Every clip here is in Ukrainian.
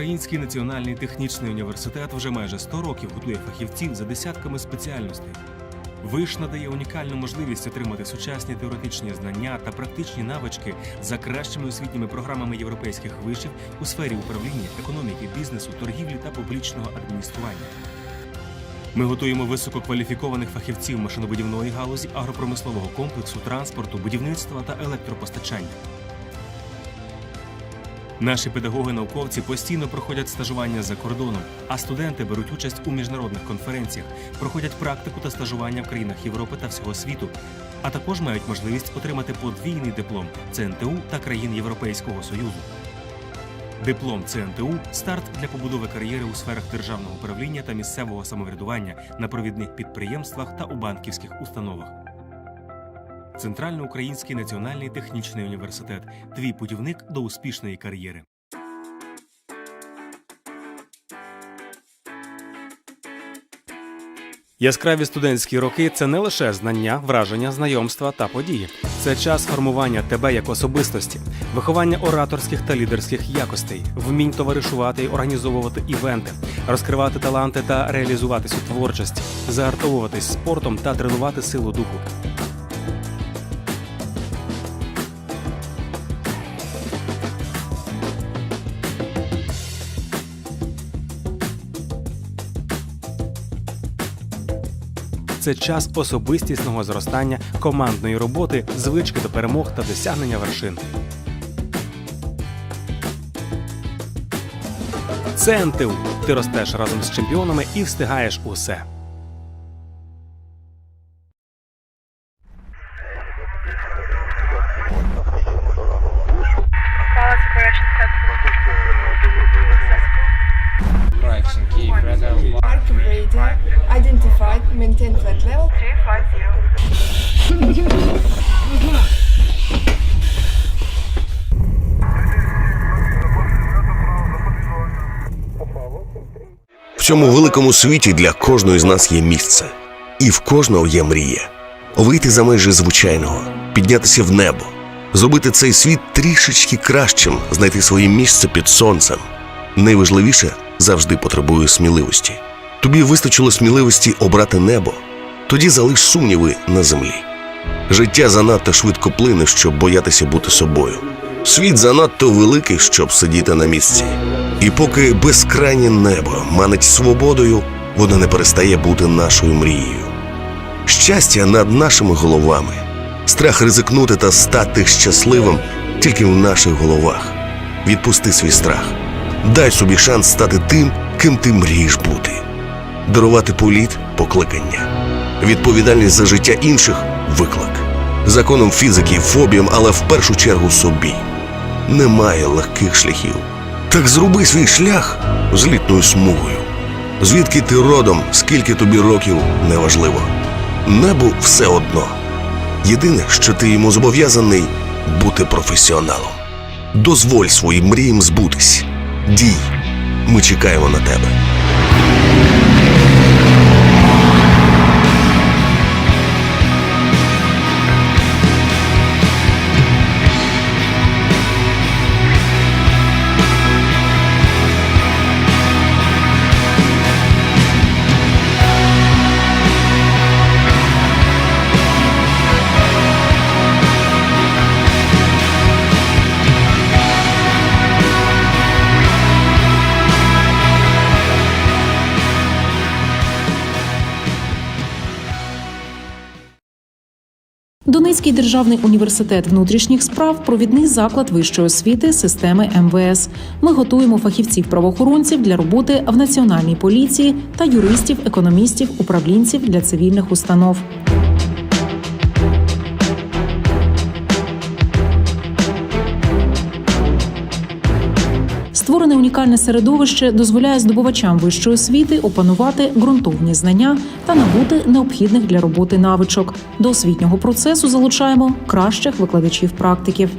Центральноукраїнський національний технічний університет вже майже 100 років готує фахівців за десятками спеціальностей. Виш надає унікальну можливість отримати сучасні теоретичні знання та практичні навички за кращими освітніми програмами європейських вишів у сфері управління, економіки, бізнесу, торгівлі та публічного адміністрування. Ми готуємо висококваліфікованих фахівців машинобудівної галузі, агропромислового комплексу, транспорту, будівництва та електропостачання. Наші педагоги-науковці постійно проходять стажування за кордоном, а студенти беруть участь у міжнародних конференціях, проходять практику та стажування в країнах Європи та всього світу, а також мають можливість отримати подвійний диплом ЦНТУ та країн Європейського Союзу. Диплом ЦНТУ старт для побудови кар'єри у сферах державного управління та місцевого самоврядування на провідних підприємствах та у банківських установах. Центральноукраїнський національний технічний університет твій путівник до успішної кар'єри. Яскраві студентські роки це не лише знання, враження, знайомства та події. Це час формування тебе як особистості, виховання ораторських та лідерських якостей, вмінь товаришувати і організовувати івенти, розкривати таланти та реалізуватись у творчості, заартовуватись спортом та тренувати силу духу. Це час особистісного зростання, командної роботи, звички до перемог та досягнення вершин. Це НТУ. Ти ростеш разом з чемпіонами і встигаєш усе. Цьому великому світі для кожної з нас є місце, і в кожного є мрія вийти за межі звичайного, піднятися в небо, зробити цей світ трішечки кращим, знайти своє місце під сонцем. Найважливіше завжди потребує сміливості. Тобі вистачило сміливості обрати небо, тоді залиш сумніви на землі. Життя занадто швидко плине, щоб боятися бути собою. Світ занадто великий, щоб сидіти на місці. І поки безкрайнє небо манить свободою, воно не перестає бути нашою мрією. Щастя над нашими головами, страх ризикнути та стати щасливим тільки в наших головах. Відпусти свій страх, дай собі шанс стати тим, ким ти мрієш бути, дарувати політ покликання, відповідальність за життя інших виклик, законом фізики, фобіям, але в першу чергу собі. Немає легких шляхів. Так зроби свій шлях злітною смугою. Звідки ти родом, скільки тобі років, неважливо. Небу все одно. Єдине, що ти йому зобов'язаний бути професіоналом. Дозволь своїм мріям збутись. Дій. Ми чекаємо на тебе. Донецький державний університет внутрішніх справ провідний заклад вищої освіти системи МВС. Ми готуємо фахівців правоохоронців для роботи в національній поліції та юристів, економістів, управлінців для цивільних установ. Створене унікальне середовище дозволяє здобувачам вищої освіти опанувати ґрунтовні знання та набути необхідних для роботи навичок. До освітнього процесу залучаємо кращих викладачів практиків.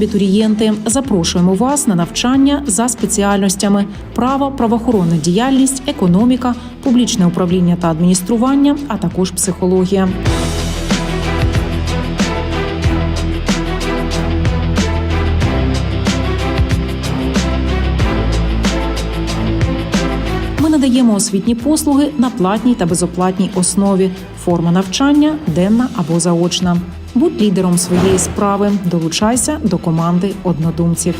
Абітурієнти, запрошуємо вас на навчання за спеціальностями право, правоохоронна діяльність, економіка, публічне управління та адміністрування, а також психологія. Надаємо освітні послуги на платній та безоплатній основі. Форма навчання денна або заочна. Будь лідером своєї справи. Долучайся до команди однодумців.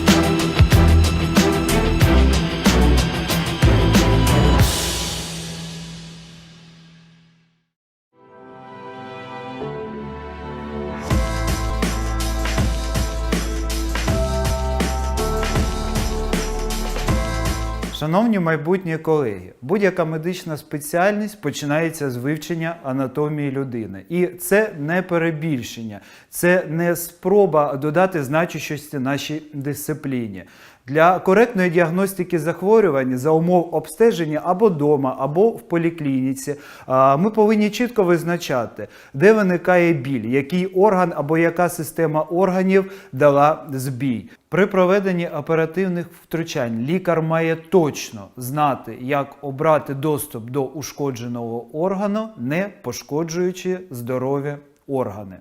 Шановні майбутні колеги, будь-яка медична спеціальність починається з вивчення анатомії людини. І це не перебільшення, це не спроба додати значущості нашій дисципліні. Для коректної діагностики захворювань за умов обстеження або вдома, або в поліклініці ми повинні чітко визначати, де виникає біль, який орган або яка система органів дала збій. При проведенні оперативних втручань лікар має точно знати, як обрати доступ до ушкодженого органу, не пошкоджуючи здорові органи.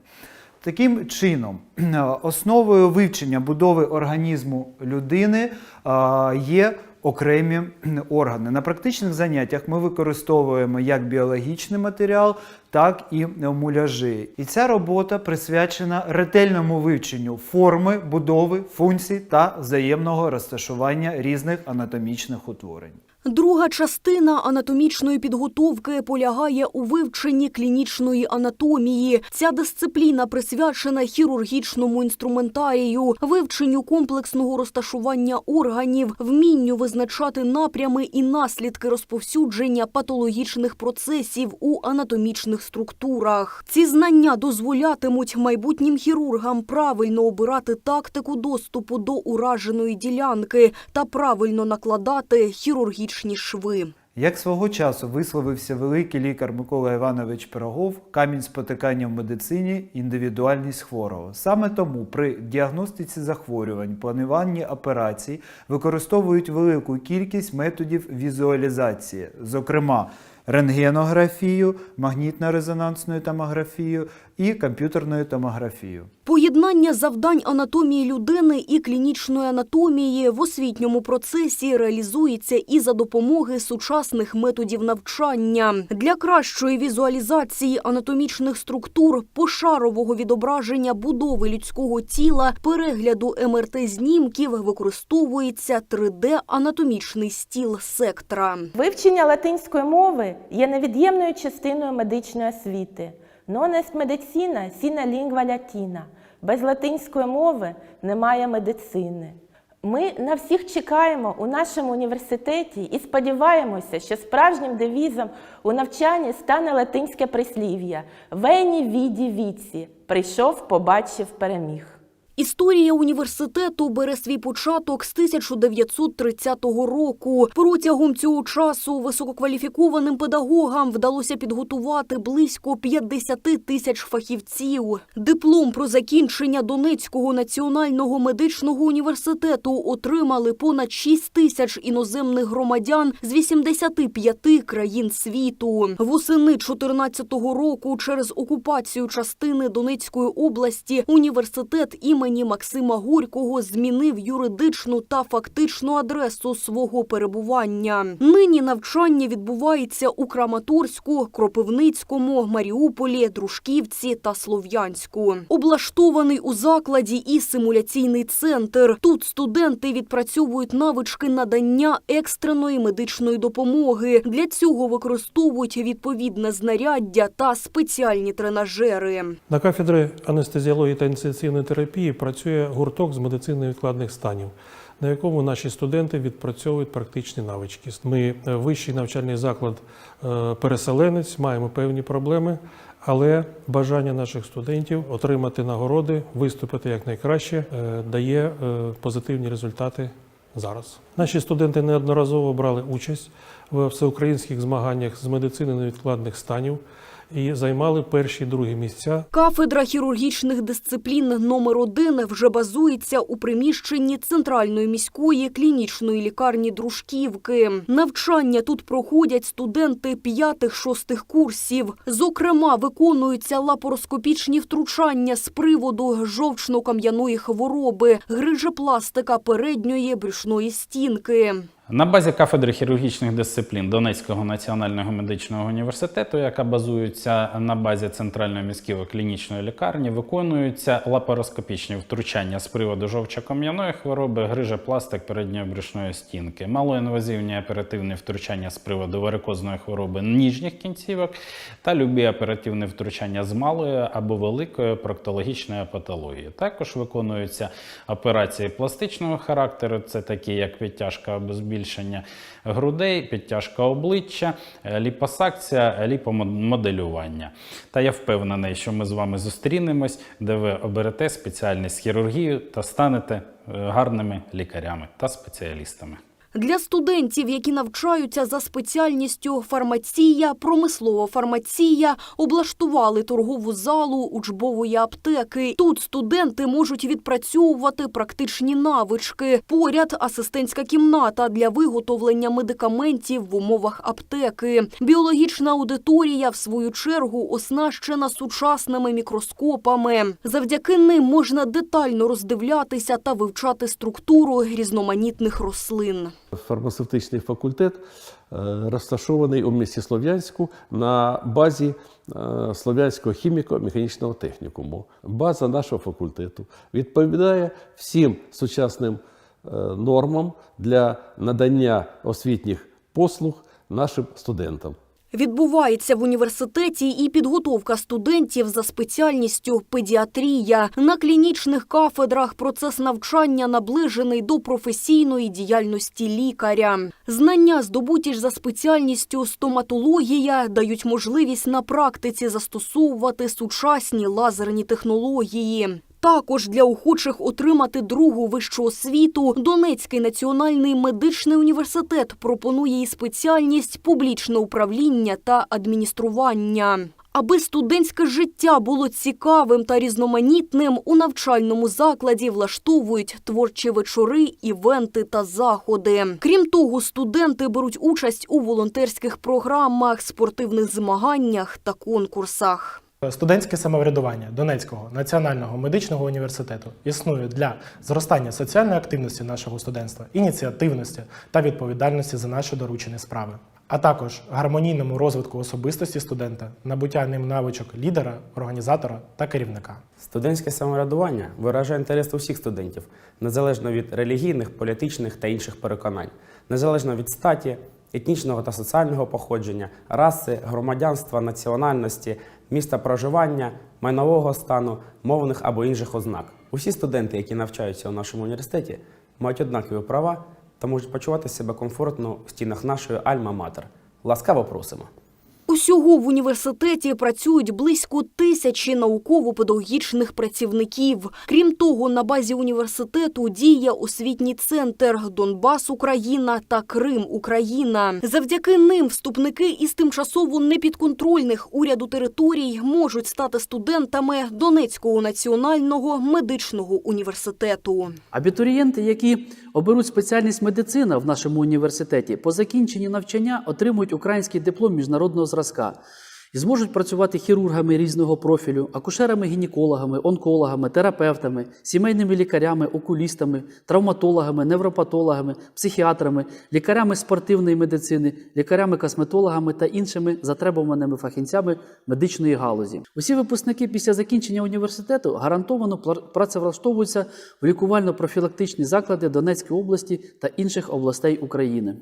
Таким чином, основою вивчення будови організму людини є окремі органи. На практичних заняттях ми використовуємо як біологічний матеріал, так і муляжі. І ця робота присвячена ретельному вивченню форми, будови, функцій та взаємного розташування різних анатомічних утворень. Друга частина анатомічної підготовки полягає у вивченні клінічної анатомії. Ця дисципліна присвячена хірургічному інструментарію, вивченню комплексного розташування органів, вмінню визначати напрями і наслідки розповсюдження патологічних процесів у анатомічних структурах. Ці знання дозволятимуть майбутнім хірургам правильно обирати тактику доступу до ураженої ділянки та правильно накладати хірургічні шви. Як свого часу висловився великий лікар Микола Іванович Пирогов, камінь спотикання в медицині індивідуальність хворого. Саме тому при діагностиці захворювань, плануванні операцій використовують велику кількість методів візуалізації, зокрема рентгенографію, магнітно-резонансною томографію і комп'ютерною томографію. Поєднання завдань анатомії людини і клінічної анатомії в освітньому процесі реалізується і за допомоги сучасних методів навчання. Для кращої візуалізації анатомічних структур, пошарового відображення будови людського тіла, перегляду МРТ-знімків використовується 3D-анатомічний стіл сектора. Вивчення латинської мови є невід'ємною частиною медичної освіти. Non est medicina sine lingua latina. Без латинської мови немає медицини. Ми на всіх чекаємо у нашому університеті і сподіваємося, що справжнім девізом у навчанні стане латинське прислів'я «Вені віді віці» – прийшов, побачив, переміг. Історія університету бере свій початок з 1930 року. Протягом цього часу висококваліфікованим педагогам вдалося підготувати близько 50 тисяч фахівців. Диплом про закінчення Донецького національного медичного університету отримали понад 6 тисяч іноземних громадян з 85 країн світу. Восени 2014 року через окупацію частини Донецької області університет імені Максима Горького змінив юридичну та фактичну адресу свого перебування. Нині навчання відбувається у Краматорську, Кропивницькому, Маріуполі, Дружківці та Слов'янську. Облаштований у закладі і симуляційний центр. Тут студенти відпрацьовують навички надання екстреної медичної допомоги. Для цього використовують відповідне знаряддя та спеціальні тренажери. На кафедрі анестезіології та інтенсивної терапії працює гурток з медицини відкладних станів, на якому наші студенти відпрацьовують практичні навички. Ми е, вищий навчальний заклад е, переселенець, маємо певні проблеми, але бажання наших студентів отримати нагороди, виступити якнайкраще, найкраще дає е, позитивні результати зараз. Наші студенти неодноразово брали участь в всеукраїнських змаганнях з медицини невідкладних станів. і займали перші другі місця Кафедра хірургічних дисциплін номер 1 вже базується у приміщенні Центральної міської клінічної лікарні Дружківки. Навчання тут проходять студенти п'ятих-шостих курсів. Зокрема, виконуються лапароскопічні втручання з приводу жовчно-кам'яної хвороби, грижепластика передньої брюшної стінки жінки. На базі кафедри хірургічних дисциплін Донецького національного медичного університету, яка базується на базі Центральної міської клінічної лікарні, виконуються лапароскопічні втручання з приводу жовчокам'яної хвороби, грижепластик передньої брюшної стінки, малоінвазивні оперативні втручання з приводу варикозної хвороби ніжніх кінцівок та любі оперативні втручання з малої або великої проктологічної патології. Також виконуються операції пластичного характеру, це такі як підтяжка або збільшення грудей, підтяжка обличчя, е, ліпосакція, ліпомоделювання. Та я впевнений, що ми з вами зустрінемось, де ви оберете спеціальність хірургію та станете е, гарними лікарями та спеціалістами. Для студентів, які навчаються за спеціальністю фармація, промислова фармація, облаштували торгову залу учбової аптеки. Тут студенти можуть відпрацьовувати практичні навички. Поряд асистентська кімната для виготовлення медикаментів в умовах аптеки. Біологічна аудиторія, в свою чергу, оснащена сучасними мікроскопами. Завдяки ним можна детально роздивлятися та вивчати структуру різноманітних рослин. Фармацевтичний факультет е, розташований у місті Слов'янську на базі е, Слов'янського хіміко-механічного технікуму. База нашого факультету відповідає всім сучасним е, нормам для надання освітніх послуг нашим студентам. Відбувається в університеті і підготовка студентів за спеціальністю педіатрія. На клінічних кафедрах процес навчання наближений до професійної діяльності лікаря. Знання, здобуті ж за спеціальністю стоматологія, дають можливість на практиці застосовувати сучасні лазерні технології. Також для охочих отримати другу вищу освіту Донецький національний медичний університет пропонує і спеціальність публічне управління та адміністрування. Аби студентське життя було цікавим та різноманітним, у навчальному закладі влаштовують творчі вечори, івенти та заходи. Крім того, студенти беруть участь у волонтерських програмах, спортивних змаганнях та конкурсах. Студентське самоврядування Донецького національного медичного університету існує для зростання соціальної активності нашого студентства, ініціативності та відповідальності за наші доручені справи, а також гармонійному розвитку особистості студента, набуття ним навичок лідера, організатора та керівника. Студентське самоврядування виражає інтерес усіх студентів, незалежно від релігійних, політичних та інших переконань, незалежно від статі, етнічного та соціального походження, раси, громадянства, національності, міста проживання, майнового стану, мовних або інших ознак. Усі студенти, які навчаються у нашому університеті, мають однакові права та можуть почувати себе комфортно в стінах нашої Альма-Матер. Ласкаво просимо. Усього в університеті працюють близько тисячі науково-педагогічних працівників. Крім того, на базі університету діє освітній центр Донбас Україна та Крим Україна. Завдяки ним вступники із тимчасово непідконтрольних уряду територій можуть стати студентами Донецького національного медичного університету. Абітурієнти, які оберуть спеціальність медицина в нашому університеті, по закінченні навчання отримують український диплом міжнародного зразка і зможуть працювати хірургами різного профілю, акушерами-гінекологами, онкологами, терапевтами, сімейними лікарями, окулістами, травматологами, невропатологами, психіатрами, лікарями спортивної медицини, лікарями-косметологами та іншими затребуваними фахівцями медичної галузі. Усі випускники після закінчення університету гарантовано працевлаштовуються в лікувально-профілактичні заклади Донецької області та інших областей України.